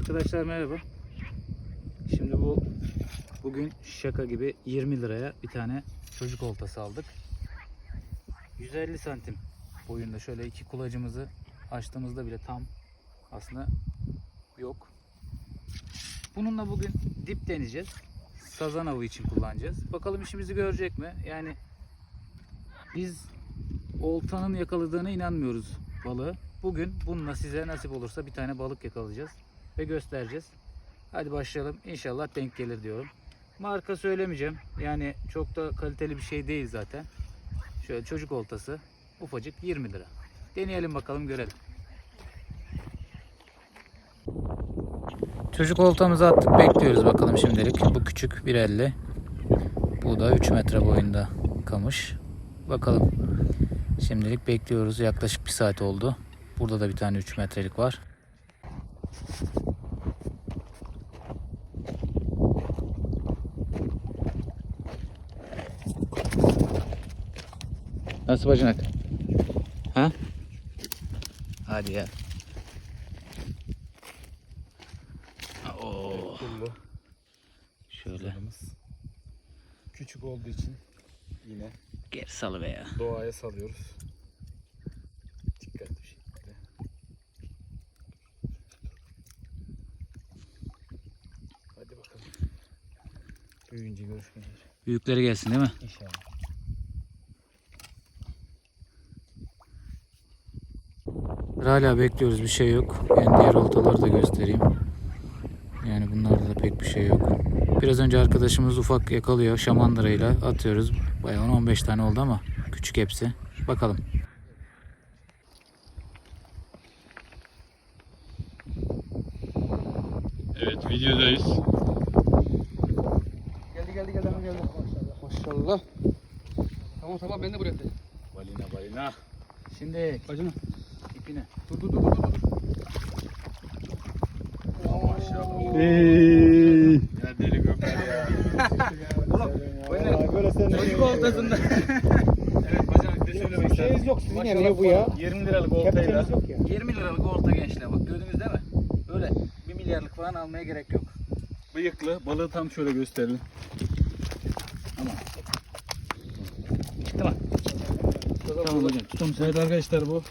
Arkadaşlar merhaba. Şimdi bu bugün şaka gibi 20 liraya bir tane çocuk oltası aldık. 150 santim boyunda şöyle iki kulacımızı açtığımızda bile tam aslında yok. Bununla bugün dip deneyeceğiz. Sazan avı için kullanacağız. Bakalım işimizi görecek mi? Yani biz oltanın yakaladığına inanmıyoruz balığı. Bugün bununla size nasip olursa bir tane balık yakalayacağız ve göstereceğiz. Hadi başlayalım. İnşallah denk gelir diyorum. Marka söylemeyeceğim. Yani çok da kaliteli bir şey değil zaten. Şöyle çocuk oltası. Ufacık 20 lira. Deneyelim bakalım görelim. Çocuk oltamızı attık bekliyoruz bakalım şimdilik. Bu küçük 1.50. Bu da 3 metre boyunda kamış. Bakalım. Şimdilik bekliyoruz. Yaklaşık bir saat oldu. Burada da bir tane 3 metrelik var. Nasıl bacanak? Ha? Hadi ya. Oo. Şöyle. Küçük olduğu için yine geri salı be ya. doğaya salıyoruz. Dikkatli bir şekilde. Hadi bakalım. Büyüyünce görüşmek üzere. Büyükleri gelsin değil mi? İnşallah. Hala bekliyoruz bir şey yok. Ben diğer oltaları da göstereyim. Yani bunlarda da pek bir şey yok. Biraz önce arkadaşımız ufak yakalıyor şamandırayla atıyoruz. Bayağı 10-15 tane oldu ama küçük hepsi. Bakalım. Evet videodayız. Geldi geldi geldi geldi. Maşallah. Maşallah. Tamam tamam ben de buraya. Balina balina. Şimdi Bacına. İpine. Dur dur dur dur dur. Maşallah. Hey. Ya deli gökler ya. Böyle sen Çocuk oltasında. evet bacanak ne söylemek Şeyiz yok sizin ya ne bu ya? 20 liralık oltayla. Kepçeniz yok ya. 20 liralık olta gençler bak gördünüz değil mi? Böyle 1 milyarlık falan almaya gerek yok. Bıyıklı balığı tam şöyle gösterelim. Tamam. Tamam hocam. Tutum evet arkadaşlar bu